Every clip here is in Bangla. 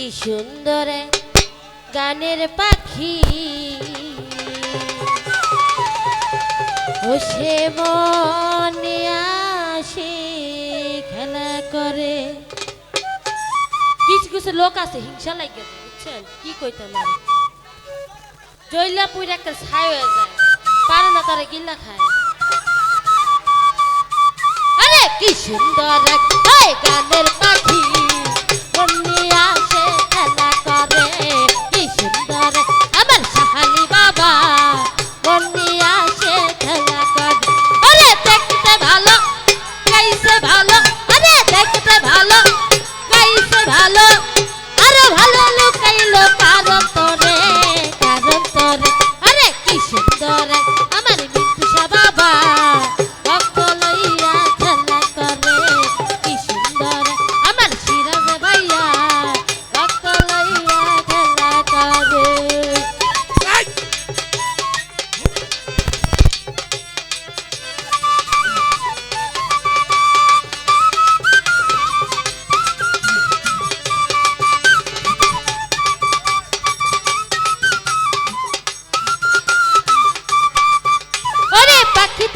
কি সুন্দর গানের পাখি। সে মনে আসে, খেলা করে। কিছু কিছু লোক আছে, হিংসা লাগে বুঝছেন? কি কইতাম আর জইলা পুইরা একটা ছাই হয়ে যায়, পারে না তারা গিল্লা খায়। আরে, কি সুন্দর গানের পাখি சென்றார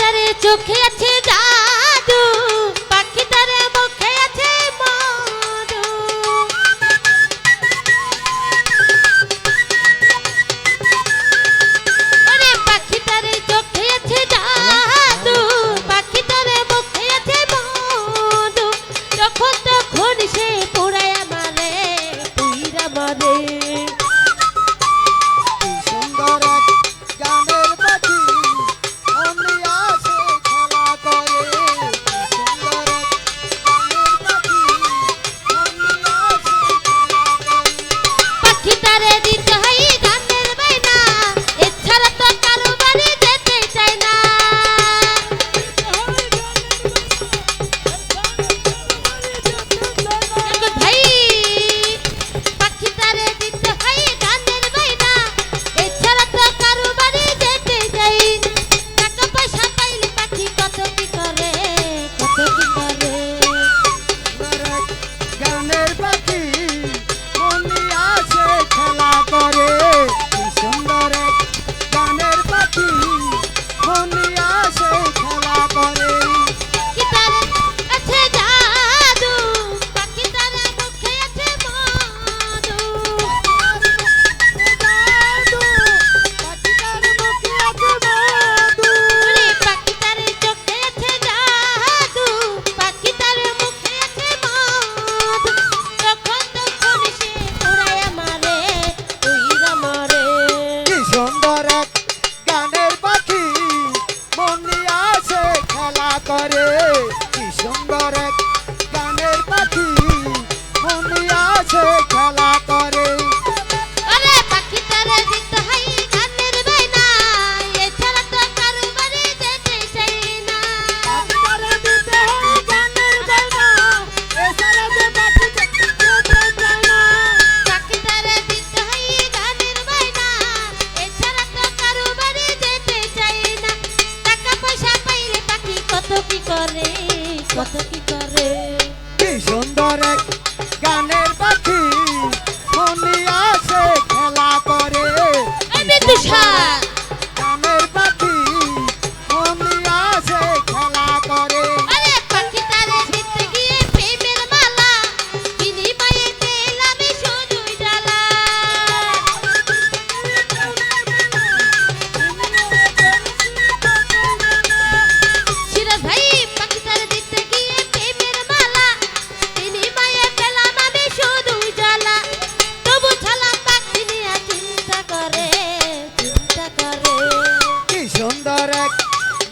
তার চোখে আছে জাদু পাখি তার মুখে আছে মধু। আরে পাখি তার চোখে আছে জাদু পাখি তার মুখে আছে মধু। যখন তখন সে 我可以。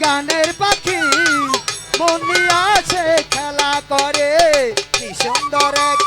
গানের পাখি মনি আছে খেলা করে। কি সুন্দর এক